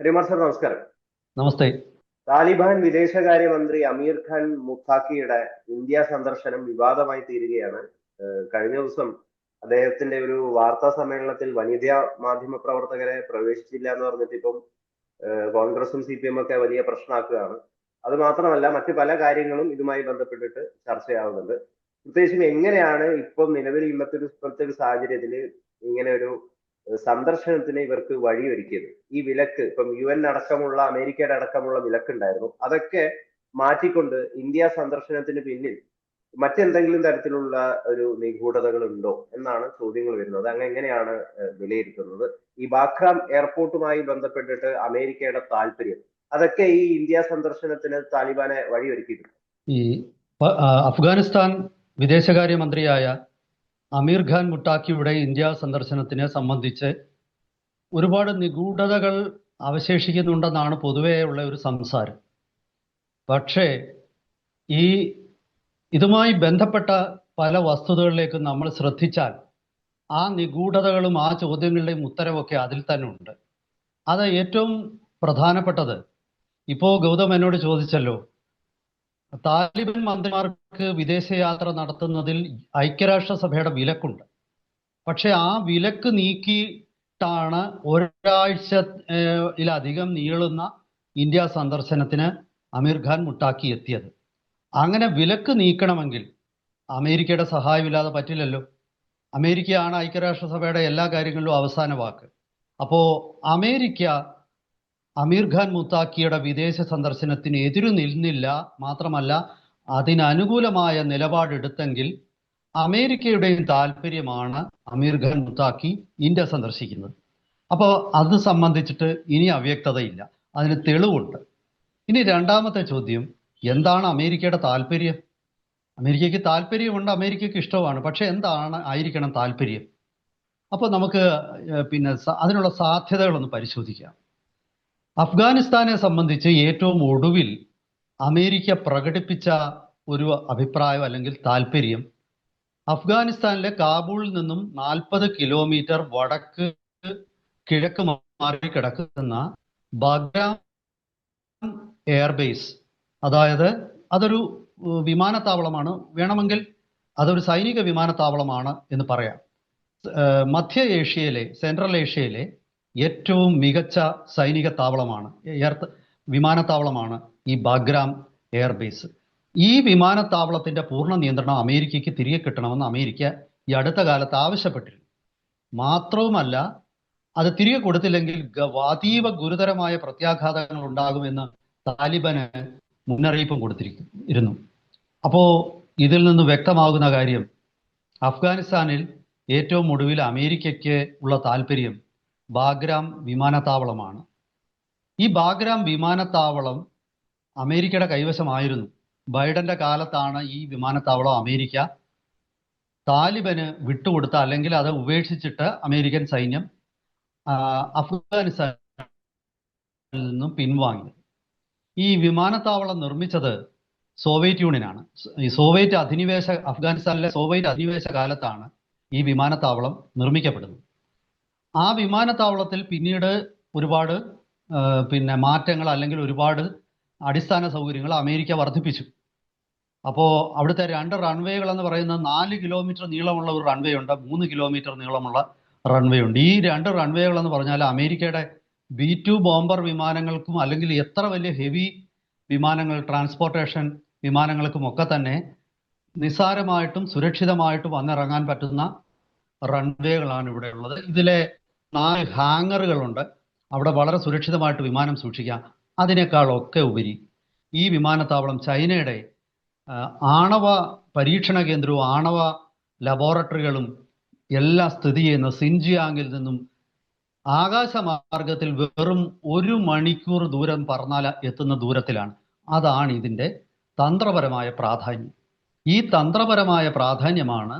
ഹരിമാർ sir നമസ്കാരം. നമസ്തേ. താലിബാൻ വിദേശകാര്യമന്ത്രി അമീർ Khan മുഖാക്കിയുടെ India സന്ദർശനം വിവാദമായി തീരുകയാണ്. കഴിഞ്ഞ ദിവസം അദ്ദേഹത്തിന്റെ ഒരു വാർത്താ സമ്മേളനത്തിൽ വനിതാ മാധ്യമ പ്രവർത്തകരെ പ്രവേശിച്ചില്ല എന്ന് പറഞ്ഞിട്ട് ഇപ്പം കോൺഗ്രസും സി പി എം ഒക്കെ വലിയ പ്രശ്നമാക്കുകയാണ് അത് മാത്രമല്ല മറ്റു പല കാര്യങ്ങളും ഇതുമായി ബന്ധപ്പെട്ടിട്ട് ചർച്ചയാവുന്നുണ്ട്. പ്രത്യേകിച്ചും എങ്ങനെയാണ് ഇപ്പം നിലവിൽ ഇന്നത്തെ ഒരു ഇപ്പോഴത്തെ ഒരു സാഹചര്യത്തിൽ ഇങ്ങനെ ഒരു സന്ദർശനത്തിന് ഇവർക്ക് വഴിയൊരുക്കിയത്. ഈ വിലക്ക് ഇപ്പം യു എൻ അടക്കമുള്ള അമേരിക്കയുടെ അടക്കമുള്ള വിലക്കുണ്ടായിരുന്നു. അതൊക്കെ മാറ്റിക്കൊണ്ട് ഇന്ത്യ സന്ദർശനത്തിന് പിന്നിൽ മറ്റെന്തെങ്കിലും തരത്തിലുള്ള ഒരു നിഗൂഢതകൾ ഉണ്ടോ എന്നാണ് ചോദ്യങ്ങൾ വരുന്നത്. അങ്ങ് എങ്ങനെയാണ് വിലയിരുത്തുന്നത്? ഈ ബാക്രാം എയർപോർട്ടുമായി ബന്ധപ്പെട്ടിട്ട് അമേരിക്കയുടെ താല്പര്യം. അതൊക്കെ ഈ ഇന്ത്യ സന്ദർശനത്തിന് താലിബാനെ വഴിയൊരുക്കിയിട്ടുണ്ട്. ഈ അഫ്ഗാനിസ്ഥാൻ വിദേശകാര്യമന്ത്രിയായ അമീർ ഖാൻ മുട്ടാക്കിയുടെ ഇന്ത്യ സന്ദർശനത്തിനെ സംബന്ധിച്ച് ഒരുപാട് നിഗൂഢതകൾ അവശേഷിക്കുന്നുണ്ടെന്നാണ് പൊതുവേ ഉള്ള ഒരു സംസാരം. പക്ഷേ ഈ ഇതുമായി ബന്ധപ്പെട്ട പല വസ്തുതകളിലേക്കും നമ്മൾ ശ്രദ്ധിച്ചാൽ ആ നിഗൂഢതകളും ആ ചോദ്യങ്ങളുടെയും ഉത്തരവൊക്കെ അതിൽ തന്നെ ഉണ്ട്. അത് ഏറ്റവും പ്രധാനപ്പെട്ടത്. ഇപ്പോൾ ഗൗതം എന്നോട് ചോദിച്ചല്ലോ താലിബാൻ മന്ത്രിമാർക്ക് വിദേശയാത്ര നടത്തുന്നതിൽ ഐക്യരാഷ്ട്രസഭയുടെ വിലക്കുണ്ട്. പക്ഷെ ആ വിലക്ക് നീക്കിയിട്ടാണ് ഒരാഴ്ചയിലധികം നീളുന്ന ഇന്ത്യ സന്ദർശനത്തിന് അമീർ ഖാൻ മുട്ടാക്കി എത്തിയത്. അങ്ങനെ വിലക്ക് നീക്കണമെങ്കിൽ അമേരിക്കയുടെ സഹായമില്ലാതെ പറ്റില്ലല്ലോ. അമേരിക്കയാണ് ഐക്യരാഷ്ട്രസഭയുടെ എല്ലാ കാര്യങ്ങളിലും അവസാന വാക്ക്. അപ്പോ അമേരിക്ക അമീർ ഖാൻ മുത്താക്കിയുടെ വിദേശ സന്ദർശനത്തിന് എതിരു നിന്നില്ല മാത്രമല്ല അതിനനുകൂലമായ നിലപാടെടുത്തെങ്കിൽ അമേരിക്കയുടെയും താല്പര്യമാണ് അമീർ ഖാൻ മുത്താക്കി ഇന്ത്യ സന്ദർശിക്കുന്നത്. അപ്പോൾ അത് സംബന്ധിച്ചിട്ട് ഇനി അവ്യക്തതയില്ല. അതിന് തെളിവുണ്ട്. ഇനി രണ്ടാമത്തെ ചോദ്യം എന്താണ് അമേരിക്കയുടെ താല്പര്യം? അമേരിക്കയ്ക്ക് താല്പര്യമുണ്ട് അമേരിക്കയ്ക്ക് ഇഷ്ടമാണ് പക്ഷെ എന്താണ് ആയിരിക്കണം താല്പര്യം? അപ്പോൾ നമുക്ക് പിന്നെ അതിനുള്ള സാധ്യതകളൊന്ന് പരിശോധിക്കാം. അഫ്ഗാനിസ്ഥാനെ സംബന്ധിച്ച് ഏറ്റവും ഒടുവിൽ അമേരിക്ക പ്രകടിപ്പിച്ച ഒരു അഭിപ്രായം അല്ലെങ്കിൽ താല്പര്യം അഫ്ഗാനിസ്ഥാനിലെ കാബൂളിൽ നിന്നും നാൽപ്പത് കിലോമീറ്റർ വടക്ക് കിഴക്ക് മാറി കിടക്കുന്ന ബഗ്രാം എയർബേസ് അതായത് അതൊരു വിമാനത്താവളമാണ്. വേണമെങ്കിൽ അതൊരു സൈനിക വിമാനത്താവളമാണ് എന്ന് പറയാം. മധ്യ ഏഷ്യയിലെ സെൻട്രൽ ഏഷ്യയിലെ ഏറ്റവും മികച്ച സൈനിക താവളമാണ് എയർ വിമാനത്താവളമാണ് ഈ ബാഗ്രാം എയർബേസ് ഈ വിമാനത്താവളത്തിന്റെ പൂർണ നിയന്ത്രണം അമേരിക്കയ്ക്ക് തിരികെ കിട്ടണമെന്ന് അമേരിക്ക ഈ അടുത്ത കാലത്ത് ആവശ്യപ്പെട്ടിരുന്നു. മാത്രവുമല്ല അത് തിരികെ കൊടുത്തില്ലെങ്കിൽ അതീവ ഗുരുതരമായ പ്രത്യാഘാതങ്ങൾ ഉണ്ടാകുമെന്ന് താലിബന് മുന്നറിയിപ്പും കൊടുത്തിരിക്കുന്നു. അപ്പോ ഇതിൽ നിന്ന് വ്യക്തമാകുന്ന കാര്യം അഫ്ഗാനിസ്ഥാനിൽ ഏറ്റവും ഒടുവിൽ അമേരിക്കയ്ക്ക് ഉള്ള താല്പര്യം ബാഗ്രാം വിമാനത്താവളമാണ്. ഈ ബാഗ്രാം വിമാനത്താവളം അമേരിക്കയുടെ കൈവശമായിരുന്നു. ബൈഡന്റെ കാലത്താണ് ഈ വിമാനത്താവളം അമേരിക്ക താലിബന് വിട്ടുകൊടുത്ത അല്ലെങ്കിൽ അത് ഉപേക്ഷിച്ചിട്ട് അമേരിക്കൻ സൈന്യം അഫ്ഗാനിസ്ഥാനിൽ നിന്നും പിൻവാങ്ങി ഈ വിമാനത്താവളം നിർമ്മിച്ചത് സോവിയറ്റ് യൂണിയനാണ്. ഈ സോവിയറ്റ് അധിനിവേശ അഫ്ഗാനിസ്ഥാനിലെ സോവിയറ്റ് അധിനിവേശ കാലത്താണ് ഈ വിമാനത്താവളം നിർമ്മിക്കപ്പെടുന്നത്. ആ വിമാനത്താവളത്തിൽ പിന്നീട് ഒരുപാട് പിന്നെ മാറ്റങ്ങൾ അല്ലെങ്കിൽ ഒരുപാട് അടിസ്ഥാന സൗകര്യങ്ങൾ അമേരിക്ക വർദ്ധിപ്പിച്ചു. അപ്പോൾ അവിടുത്തെ രണ്ട് റൺവേകൾ എന്ന് പറയുന്ന നാല് കിലോമീറ്റർ നീളമുള്ള ഒരു റൺവേ ഉണ്ട് മൂന്ന് കിലോമീറ്റർ നീളമുള്ള റൺവേ ഉണ്ട്. ഈ രണ്ട് റൺവേകൾ എന്ന് പറഞ്ഞാൽ അമേരിക്കയുടെ ബി ടു ബോംബർ വിമാനങ്ങൾക്കും അല്ലെങ്കിൽ എത്ര വലിയ ഹെവി വിമാനങ്ങൾ ട്രാൻസ്പോർട്ടേഷൻ വിമാനങ്ങൾക്കും ഒക്കെ തന്നെ നിസ്സാരമായിട്ടും സുരക്ഷിതമായിട്ടും വന്നിറങ്ങാൻ പറ്റുന്ന റൺവേകളാണ് ഇവിടെ ഉള്ളത് ഇതിലെ നാല് ഹാങ്ങറുകളുണ്ട്. അവിടെ വളരെ സുരക്ഷിതമായിട്ട് വിമാനം സൂക്ഷിക്കാം. അതിനേക്കാളൊക്കെ ഉപരി ഈ വിമാനത്താവളം ചൈനയുടെ ആണവ പരീക്ഷണ കേന്ദ്രവും ആണവ ലബോറട്ടറികളും എല്ലാം സ്ഥിതി ചെയ്യുന്ന സിൻജിയാങ്ങിൽ നിന്നും ആകാശമാർഗത്തിൽ വെറും ഒരു മണിക്കൂർ ദൂരം പറന്നാൽ എത്തുന്ന ദൂരത്തിലാണ്. അതാണ് ഇതിന്റെ തന്ത്രപരമായ പ്രാധാന്യം. ഈ തന്ത്രപരമായ പ്രാധാന്യമാണ്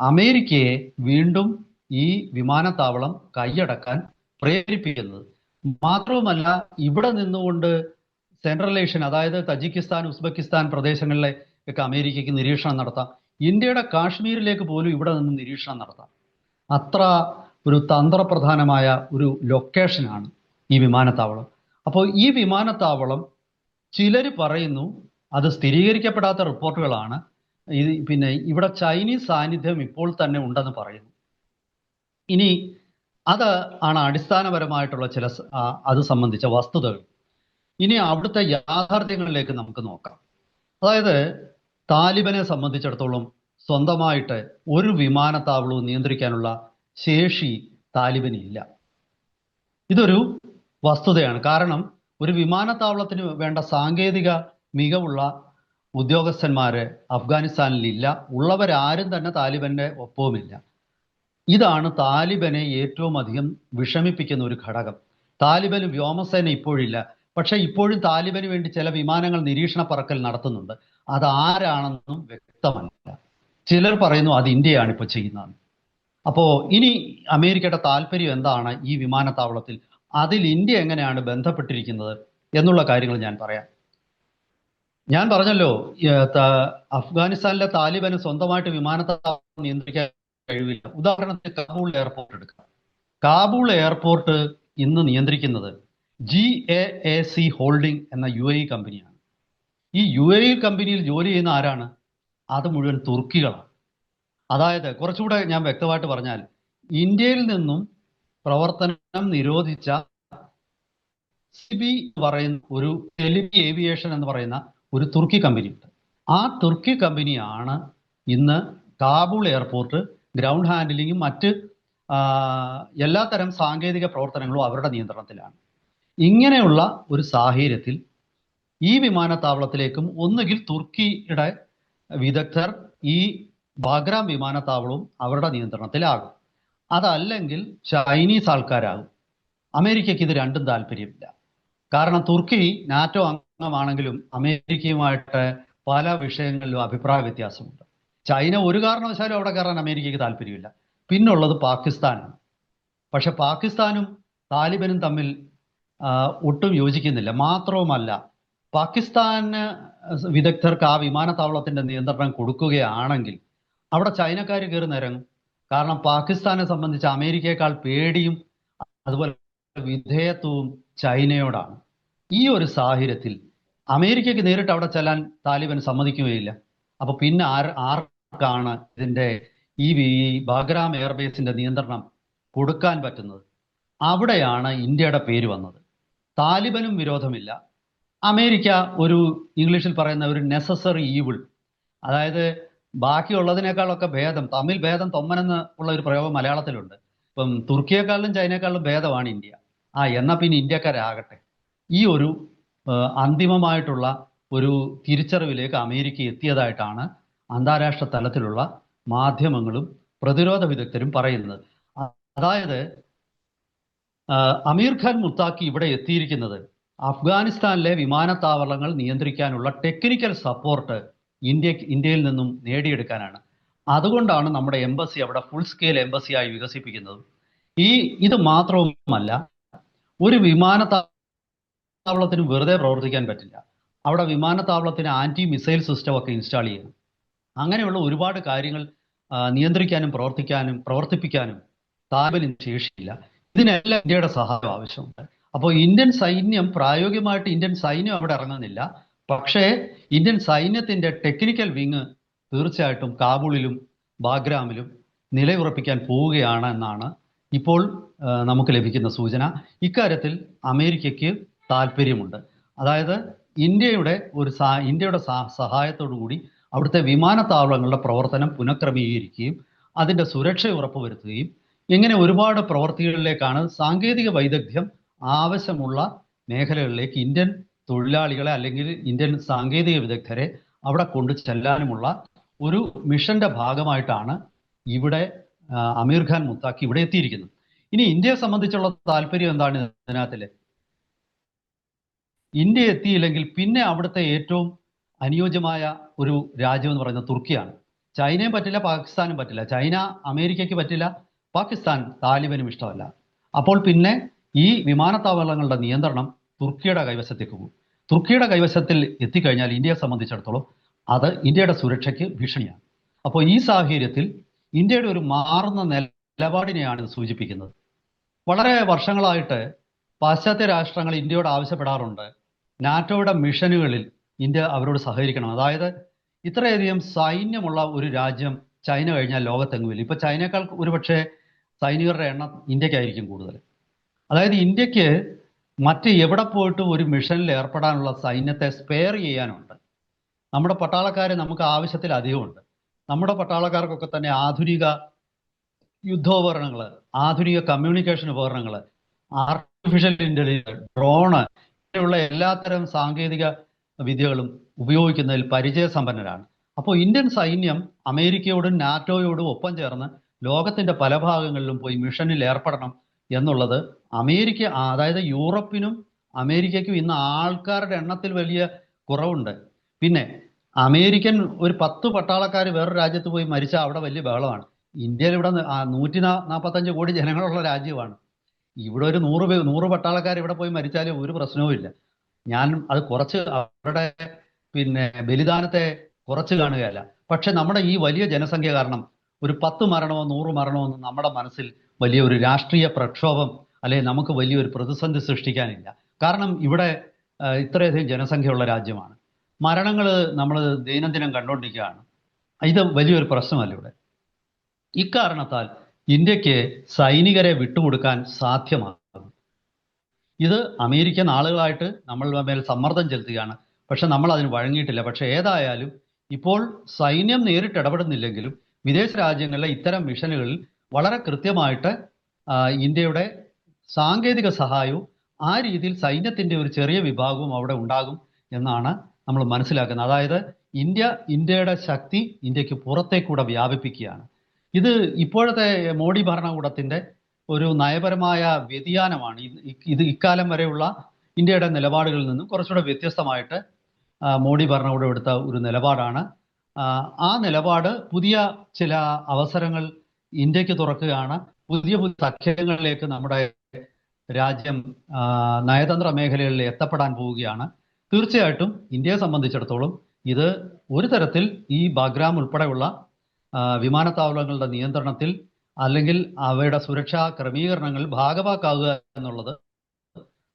അമേരിക്കയെ വീണ്ടും ഈ വിമാനത്താവളം കൈയടക്കാൻ പ്രേരിപ്പിക്കുന്നത്. മാത്രവുമല്ല ഇവിടെ നിന്നുകൊണ്ട് സെൻട്രൽ ഏഷ്യൻ അതായത് തജിക്കിസ്ഥാൻ ഉസ്ബെക്കിസ്ഥാൻ പ്രദേശങ്ങളിലെ ഒക്കെ അമേരിക്കയ്ക്ക് നിരീക്ഷണം നടത്താം. ഇന്ത്യയുടെ കാശ്മീരിലേക്ക് പോലും ഇവിടെ നിന്ന് നിരീക്ഷണം നടത്താം. അത്ര ഒരു തന്ത്രപ്രധാനമായ ഒരു ലൊക്കേഷനാണ് ഈ വിമാനത്താവളം. അപ്പോൾ ഈ വിമാനത്താവളം ചിലർ പറയുന്നു അത് സ്ഥിരീകരിക്കപ്പെടാത്ത റിപ്പോർട്ടുകളാണ്. ഇത് പിന്നെ ഇവിടെ ചൈനീസ് സാന്നിധ്യം ഇപ്പോൾ തന്നെ ഉണ്ടെന്ന് പറയുന്നു. ഇനി അത് ആണ് അടിസ്ഥാനപരമായിട്ടുള്ള ചില അത് സംബന്ധിച്ച വസ്തുതകൾ. ഇനി അവിടുത്തെ യാഥാർത്ഥ്യങ്ങളിലേക്ക് നമുക്ക് നോക്കാം. അതായത് താലിബനെ സംബന്ധിച്ചിടത്തോളം സ്വന്തമായിട്ട് ഒരു വിമാനത്താവളവും നിയന്ത്രിക്കാനുള്ള ശേഷി താലിബന് ഇല്ല. ഇതൊരു വസ്തുതയാണ്. കാരണം ഒരു വിമാനത്താവളത്തിന് വേണ്ട സാങ്കേതിക മികവുള്ള ഉദ്യോഗസ്ഥന്മാര് അഫ്ഗാനിസ്ഥാനിലില്ല. ഉള്ളവരാരും തന്നെ താലിബന്റെ ഒപ്പവുമില്ല. ഇതാണ് താലിബനെ ഏറ്റവും അധികം വിഷമിപ്പിക്കുന്ന ഒരു ഘടകം. താലിബന് വ്യോമസേന ഇപ്പോഴില്ല. പക്ഷെ ഇപ്പോഴും താലിബന് വേണ്ടി ചില വിമാനങ്ങൾ നിരീക്ഷണ പറക്കൽ നടത്തുന്നുണ്ട്. അത് ആരാണെന്നും വ്യക്തമല്ല. ചിലർ പറയുന്നു അത് ഇന്ത്യയാണ് ഇപ്പോൾ ചെയ്യുന്നത് അപ്പോ ഇനി അമേരിക്കയുടെ താല്പര്യം എന്താണ് ഈ വിമാനത്താവളത്തിൽ? അതിൽ ഇന്ത്യ എങ്ങനെയാണ് ബന്ധപ്പെട്ടിരിക്കുന്നത് എന്നുള്ള കാര്യങ്ങൾ ഞാൻ പറയാം. ഞാൻ പറഞ്ഞല്ലോ അഫ്ഗാനിസ്ഥാനിലെ താലിബന് സ്വന്തമായിട്ട് വിമാനത്താവളം നിയന്ത്രിക്കാൻ കഴിവില്ല. ഉദാഹരണത്തിന് കാബൂൾ എയർപോർട്ട് എടുക്കാം. കാബൂൾ എയർപോർട്ട് ഇന്ന് നിയന്ത്രിക്കുന്നത് G A A C holding എന്ന യു എ കമ്പനിയാണ്. ഈ യു എ കമ്പനിയിൽ ജോലി ചെയ്യുന്ന ആരാണ്? അത് മുഴുവൻ തുർക്കികളാണ്. അതായത് കുറച്ചുകൂടെ ഞാൻ വ്യക്തമായിട്ട് പറഞ്ഞാൽ ഇന്ത്യയിൽ നിന്നും പ്രവർത്തനം നിരോധിച്ച സിബി പറയുന്ന ഒരു ടെലിബി ഏവിയേഷൻ എന്ന് പറയുന്ന ഒരു തുർക്കി കമ്പനിയുണ്ട്. ആ തുർക്കി കമ്പനിയാണ് ഇന്ന് കാബൂൾ എയർപോർട്ട് ഗ്രൗണ്ട് ഹാൻഡിലിങ്ങും മറ്റ് എല്ലാ എല്ലാത്തരം സാങ്കേതിക പ്രവർത്തനങ്ങളും അവരുടെ നിയന്ത്രണത്തിലാണ്. ഇങ്ങനെയുള്ള ഒരു സാഹചര്യത്തിൽ ഈ വിമാനത്താവളത്തിലേക്കും ഒന്നുകിൽ തുർക്കിയുടെ വിദഗ്ധർ ഈ ബാഗ്രാം വിമാനത്താവളവും അവരുടെ നിയന്ത്രണത്തിലാകും. അതല്ലെങ്കിൽ ചൈനീസ് ആൾക്കാരാകും. അമേരിക്കയ്ക്ക് ഇത് രണ്ടും താല്പര്യമില്ല. കാരണം തുർക്കി നാറ്റോ അംഗമാണെങ്കിലും അമേരിക്കയുമായിട്ട് പല വിഷയങ്ങളിലും അഭിപ്രായ വ്യത്യാസമുണ്ട്. ചൈന ഒരു കാരണവശാലും അവിടെ കയറാൻ അമേരിക്കയ്ക്ക് താല്പര്യമില്ല. പിന്നുള്ളത് പാകിസ്ഥാനാണ് പക്ഷെ പാകിസ്ഥാനും താലിബനും തമ്മിൽ ഒട്ടും യോജിക്കുന്നില്ല. മാത്രവുമല്ല പാകിസ്ഥാന് വിദഗ്ധർക്ക് ആ വിമാനത്താവളത്തിന്റെ നിയന്ത്രണം കൊടുക്കുകയാണെങ്കിൽ അവിടെ ചൈനക്കാർ കയറി നിരങ്ങും. കാരണം പാകിസ്ഥാനെ സംബന്ധിച്ച് അമേരിക്കയെക്കാൾ പേടിയും അതുപോലെ വിധേയത്വവും ചൈനയോടാണ്. ഈ ഒരു സാഹചര്യത്തിൽ അമേരിക്കയ്ക്ക് നേരിട്ട് അവിടെ ചെല്ലാൻ താലിബൻ സമ്മതിക്കുകയില്ല. അപ്പൊ പിന്നെ ആർ ആർ ആർക്കാണ് ഇതിന്റെ ഈ ബാഗ്രാം എയർബേസിന്റെ നിയന്ത്രണം കൊടുക്കാൻ പറ്റുന്നത്? അവിടെയാണ് ഇന്ത്യയുടെ പേര് വന്നത്. താലിബനും വിരോധമില്ല. അമേരിക്ക ഒരു ഇംഗ്ലീഷിൽ പറയുന്ന ഒരു നെസസറി ഈവിൾ അതായത് ബാക്കിയുള്ളതിനേക്കാളൊക്കെ ഭേദം തമ്മിൽ ഭേദം തൊമ്മനെന്ന് ഉള്ള ഒരു പ്രയോഗം മലയാളത്തിലുണ്ട്. ഇപ്പം തുർക്കിയെക്കാളിലും ചൈനയെക്കാളിലും ഭേദമാണ് ഇന്ത്യ. ആ എന്നാൽ പിന്നെ ഇന്ത്യക്കാരാകട്ടെ. ഈ ഒരു അന്തിമമായിട്ടുള്ള ഒരു തിരിച്ചറിവിലേക്ക് അമേരിക്ക എത്തിയതായിട്ടാണ് അന്താരാഷ്ട്ര തലത്തിലുള്ള മാധ്യമങ്ങളും പ്രതിരോധ വിദഗ്ധരും പറയുന്നത്. അതായത് അമീർ ഖാൻ മുത്താക്കി ഇവിടെ എത്തിയിരിക്കുന്നത് അഫ്ഗാനിസ്ഥാനിലെ വിമാനത്താവളങ്ങൾ നിയന്ത്രിക്കാനുള്ള ടെക്നിക്കൽ സപ്പോർട്ട് ഇന്ത്യ ഇന്ത്യയിൽ നിന്നും നേടിയെടുക്കാനാണ്. അതുകൊണ്ടാണ് നമ്മുടെ എംബസി അവിടെ ഫുൾ സ്കെയിൽ എംബസിയായി വികസിപ്പിക്കുന്നത്. ഈ ഇത് മാത്രവുമല്ല ഒരു വിമാനത്താവളത്തിന് വെറുതെ പ്രവർത്തിക്കാൻ പറ്റില്ല. അവിടെ വിമാനത്താവളത്തിന് ആന്റി മിസൈൽ സിസ്റ്റം ഒക്കെ ഇൻസ്റ്റാൾ ചെയ്യണം. അങ്ങനെയുള്ള ഒരുപാട് കാര്യങ്ങൾ നിയന്ത്രിക്കാനും പ്രവർത്തിക്കാനും പ്രവർത്തിപ്പിക്കാനും താലിബാനിന് ശേഷിയില്ല. ഇതിനെല്ലാം ഇന്ത്യയുടെ സഹായം ആവശ്യമുണ്ട്. അപ്പോൾ ഇന്ത്യൻ സൈന്യം പ്രായോഗികമായിട്ട് ഇന്ത്യൻ സൈന്യം അവിടെ ഇറങ്ങുന്നില്ല. പക്ഷേ ഇന്ത്യൻ സൈന്യത്തിന്റെ ടെക്നിക്കൽ വിങ് തീർച്ചയായിട്ടും കാബൂളിലും ബാഗ്രാമിലും നിലയുറപ്പിക്കാൻ പോവുകയാണ് എന്നാണ് ഇപ്പോൾ നമുക്ക് ലഭിക്കുന്ന സൂചന. ഇക്കാര്യത്തിൽ അമേരിക്കയ്ക്ക് താല്പര്യമുണ്ട്. അതായത് ഇന്ത്യയുടെ ഒരു ഇന്ത്യയുടെ സഹായത്തോടു കൂടി അവിടുത്തെ വിമാനത്താവളങ്ങളുടെ പ്രവർത്തനം പുനഃക്രമീകരിക്കുകയും അതിന്റെ സുരക്ഷ ഉറപ്പുവരുത്തുകയും ഇങ്ങനെ ഒരുപാട് പ്രവർത്തികളിലേക്കാണ് സാങ്കേതിക വൈദഗ്ധ്യം ആവശ്യമുള്ള മേഖലകളിലേക്ക് ഇന്ത്യൻ തൊഴിലാളികളെ അല്ലെങ്കിൽ ഇന്ത്യൻ സാങ്കേതിക വിദഗ്ധരെ അവിടെ കൊണ്ടു ചെല്ലാനുമുള്ള ഒരു മിഷന്റെ ഭാഗമായിട്ടാണ് ഇവിടെ അമീർ ഖാൻ മുത്താക്കി ഇവിടെ എത്തിയിരിക്കുന്നത്. ഇനി ഇന്ത്യയെ സംബന്ധിച്ചുള്ള താല്പര്യം എന്താണ് ഇതിനകത്തിൽ? ഇന്ത്യ എത്തിയില്ലെങ്കിൽ പിന്നെ അവിടുത്തെ ഏറ്റവും അനുയോജ്യമായ ഒരു രാജ്യം എന്ന് പറയുന്നത് തുർക്കിയാണ്. ചൈനയും പറ്റില്ല പാകിസ്ഥാനും പറ്റില്ല. ചൈന അമേരിക്കയ്ക്ക് പറ്റില്ല പാകിസ്ഥാൻ താലിബനും ഇഷ്ടമല്ല. അപ്പോൾ പിന്നെ ഈ വിമാനത്താവളങ്ങളുടെ നിയന്ത്രണം തുർക്കിയുടെ കൈവശത്തേക്ക് പോകും. തുർക്കിയുടെ കൈവശത്തിൽ എത്തിക്കഴിഞ്ഞാൽ ഇന്ത്യയെ സംബന്ധിച്ചിടത്തോളം അത് ഇന്ത്യയുടെ സുരക്ഷയ്ക്ക് ഭീഷണിയാണ്. അപ്പോൾ ഈ സാഹചര്യത്തിൽ ഇന്ത്യയുടെ ഒരു മാറുന്ന നിലപാടിനെയാണ് ഇത് സൂചിപ്പിക്കുന്നത്. വളരെ വർഷങ്ങളായിട്ട് പാശ്ചാത്യ രാഷ്ട്രങ്ങൾ ഇന്ത്യയോട് ആവശ്യപ്പെടാറുണ്ട്. നാറ്റോയുടെ മിഷനുകളിൽ ഇന്ത്യ അവരോട് സഹകരിക്കണം. അതായത് ഇത്രയധികം സൈന്യമുള്ള ഒരു രാജ്യം ചൈന കഴിഞ്ഞാൽ ലോകത്തെങ്ങുമില്ല ഇപ്പൊ ചൈനയേക്കാൾ ഒരുപക്ഷെ സൈനികരുടെ എണ്ണം ഇന്ത്യക്കായിരിക്കും കൂടുതൽ. അതായത് ഇന്ത്യയ്ക്ക് മറ്റ് എവിടെ പോയിട്ടും ഒരു മിഷനിൽ ഏർപ്പെടാനുള്ള സൈന്യത്തെ സ്പെയർ ചെയ്യാനുണ്ട്. നമ്മുടെ പട്ടാളക്കാർ നമുക്ക് ആവശ്യത്തിൽ അധികമുണ്ട്. നമ്മുടെ പട്ടാളക്കാർക്കൊക്കെ തന്നെ ആധുനിക യുദ്ധോപകരണങ്ങൾ ആധുനിക കമ്മ്യൂണിക്കേഷൻ ഉപകരണങ്ങൾ ആർട്ടിഫിഷ്യൽ ഇന്റലിജൻസ് ഡ്രോണ് ഇങ്ങനെയുള്ള എല്ലാത്തരം സാങ്കേതിക വിദ്യകളും ഉപയോഗിക്കുന്നതിൽ പരിചയസമ്പന്നരാണ്. അപ്പോൾ ഇന്ത്യൻ സൈന്യം അമേരിക്കയോടും നാറ്റോയോടും ഒപ്പം ചേർന്ന് ലോകത്തിന്റെ പല ഭാഗങ്ങളിലും പോയി മിഷനിൽ ഏർപ്പെടണം എന്നുള്ളത് അമേരിക്ക അതായത് യൂറോപ്പിനും അമേരിക്കയ്ക്കും ഇന്ന് ആൾക്കാരുടെ എണ്ണത്തിൽ വലിയ കുറവുണ്ട്. പിന്നെ അമേരിക്കൻ ഒരു പത്ത് പട്ടാളക്കാർ വേറൊരു രാജ്യത്ത് പോയി മരിച്ചാൽ അവിടെ വലിയ ബഹളമാണ്. ഇന്ത്യയിൽ ഇവിടെ നൂറ്റി നാൽപ്പത്തഞ്ച് കോടി ജനങ്ങളുള്ള രാജ്യമാണ്. ഇവിടെ ഒരു നൂറ് നൂറ് പട്ടാളക്കാർ ഇവിടെ പോയി മരിച്ചാലും ഒരു പ്രശ്നവും ഞാൻ അത് കുറച്ച് അവരുടെ പിന്നെ ബലിദാനത്തെ കുറച്ച് കാണുകയല്ല. പക്ഷെ നമ്മുടെ ഈ വലിയ ജനസംഖ്യ കാരണം ഒരു പത്ത് മരണമോ നൂറ് മരണമോ ഒന്നും നമ്മുടെ മനസ്സിൽ വലിയ ഒരു രാഷ്ട്രീയ പ്രക്ഷോഭം അല്ലെങ്കിൽ നമുക്ക് വലിയൊരു പ്രതിസന്ധി സൃഷ്ടിക്കാനില്ല. കാരണം ഇവിടെ ഇത്രയധികം ജനസംഖ്യയുള്ള രാജ്യമാണ്. മരണങ്ങൾ നമ്മൾ ദൈനംദിനം കണ്ടുകൊണ്ടിരിക്കുകയാണ്. ഇത് വലിയൊരു പ്രശ്നമല്ല ഇവിടെ. ഇക്കാരണത്താൽ ഇന്ത്യയ്ക്ക് സൈനികരെ വിട്ടുകൊടുക്കാൻ സാധ്യമാകും ഇത് അമേരിക്കൻ ആളുകളായിട്ട് നമ്മൾ മേൽ സമ്മർദ്ദം ചെലുത്തുകയാണ്. പക്ഷെ നമ്മൾ അതിന് വഴങ്ങിയിട്ടില്ല. പക്ഷെ ഏതായാലും ഇപ്പോൾ സൈന്യം നേരിട്ട് ഇടപെടുന്നില്ലെങ്കിലും വിദേശ രാജ്യങ്ങളിലെ ഇത്തരം മിഷനുകളിൽ വളരെ കൃത്യമായിട്ട് ഇന്ത്യയുടെ സാങ്കേതിക സഹായവും ആ രീതിയിൽ സൈന്യത്തിന്റെ ഒരു ചെറിയ വിഭാഗവും അവിടെ ഉണ്ടാകും എന്നാണ് നമ്മൾ മനസ്സിലാക്കുന്നത്. അതായത് ഇന്ത്യ ഇന്ത്യയുടെ ശക്തി ഇന്ത്യയ്ക്ക് പുറത്തേക്കൂടെ വ്യാപിപ്പിക്കുകയാണ്. ഇത് ഇപ്പോഴത്തെ മോഡി ഭരണകൂടത്തിന്റെ ഒരു നയപരമായ വ്യതിയാനമാണ്. ഇത് ഇക്കാലം വരെയുള്ള ഇന്ത്യയുടെ നിലപാടുകളിൽ നിന്നും കുറച്ചുകൂടെ വ്യത്യസ്തമായിട്ട് മോഡി ഭരണകൂടം എടുത്ത ഒരു നിലപാടാണ്. ആ, നിലപാട് പുതിയ ചില അവസരങ്ങൾ ഇന്ത്യയ്ക്ക് തുറക്കുകയാണ്. പുതിയ പുതിയ സഖ്യങ്ങളിലേക്ക് നമ്മുടെ രാജ്യം നയതന്ത്ര മേഖലകളിൽ എത്തപ്പെടാൻ പോവുകയാണ്. തീർച്ചയായിട്ടും ഇന്ത്യയെ സംബന്ധിച്ചിടത്തോളം ഇത് ഒരു തരത്തിൽ ഈ ബാഗ്രാം ഉൾപ്പെടെയുള്ള വിമാനത്താവളങ്ങളുടെ നിയന്ത്രണത്തിൽ അല്ലെങ്കിൽ അവയുടെ സുരക്ഷാ ക്രമീകരണങ്ങൾ ഭാഗവാക്കാവുക എന്നുള്ളത്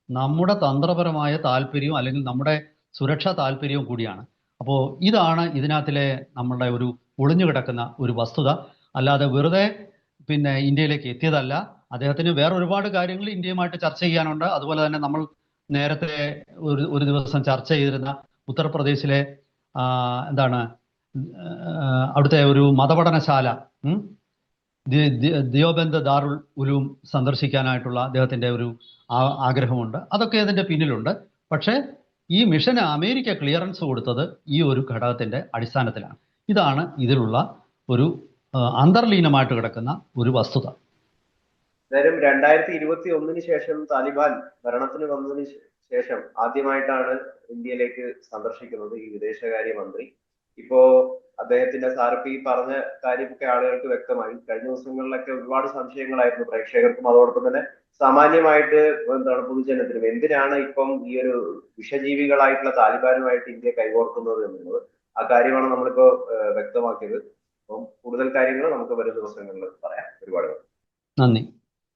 നമ്മുടെ തന്ത്രപരമായ താല്പര്യവും അല്ലെങ്കിൽ നമ്മുടെ സുരക്ഷാ താല്പര്യവും കൂടിയാണ്. അപ്പോൾ ഇതാണ് ഇതിനകത്തിലെ നമ്മളുടെ ഒരു ഒളിഞ്ഞു കിടക്കുന്ന ഒരു വസ്തുത. അല്ലാതെ വെറുതെ പിന്നെ ഇന്ത്യയിലേക്ക് എത്തിയതല്ല. അദ്ദേഹത്തിന് വേറെ ഒരുപാട് കാര്യങ്ങൾ ഇന്ത്യയുമായിട്ട് ചർച്ച ചെയ്യാനുണ്ട്. അതുപോലെ തന്നെ നമ്മൾ നേരത്തെ ഒരു ഒരു ദിവസം ചർച്ച ചെയ്തിരുന്ന ഉത്തർപ്രദേശിലെ എന്താണ് അവിടുത്തെ ഒരു മതപഠനശാല ഉം, ദി- ദി- ദിയോബന്ദ് ദാറുൽ ഉലൂം സന്ദർശിക്കാനായിട്ടുള്ള അദ്ദേഹത്തിന്റെ ഒരു ആഗ്രഹമുണ്ട്. അതൊക്കെ അതിന്റെ പിന്നിലുണ്ട്. പക്ഷേ ഈ മിഷന് അമേരിക്ക ക്ലിയറൻസ് കൊടുത്തത് ഈ ഒരു ഘടകത്തിന്റെ അടിസ്ഥാനത്തിലാണ്. ഇതാണ് ഇതിലുള്ള ഒരു അന്തർലീനമായിട്ട് കിടക്കുന്ന ഒരു വസ്തുത. നേരം രണ്ടായിരത്തി ഇരുപത്തി ഒന്നിന് ശേഷം താലിബാൻ ഭരണത്തിന് വന്നതിന് ശേഷം ആദ്യമായിട്ടാണ് ഇന്ത്യയിലേക്ക് സന്ദർശിക്കുന്നത് ഈ വിദേശകാര്യ മന്ത്രി. ഇപ്പോ അദ്ദേഹത്തിന്റെ സാറിപ്പ് പറഞ്ഞ കാര്യമൊക്കെ ആളുകൾക്ക് വ്യക്തമായി. കഴിഞ്ഞ ദിവസങ്ങളിലൊക്കെ ഒരുപാട് സംശയങ്ങളായിരുന്നു പ്രേക്ഷകർക്കും അതോടൊപ്പം തന്നെ സാമാന്യമായിട്ട് എന്താണ് പൊതുജനത്തിനും. എന്തിനാണ് ഇപ്പം ഈ ഒരു വിഷജീവികളായിട്ടുള്ള താലിബാനുമായിട്ട് ഇന്ത്യ കൈകോർക്കുന്നത് എന്നുള്ളത്? ആ കാര്യമാണ് നമ്മളിപ്പോ വ്യക്തമാക്കിയത്. അപ്പം കൂടുതൽ കാര്യങ്ങൾ നമുക്ക് വരും ദിവസങ്ങളിൽ പറയാം. ഒരുപാട് നന്ദി.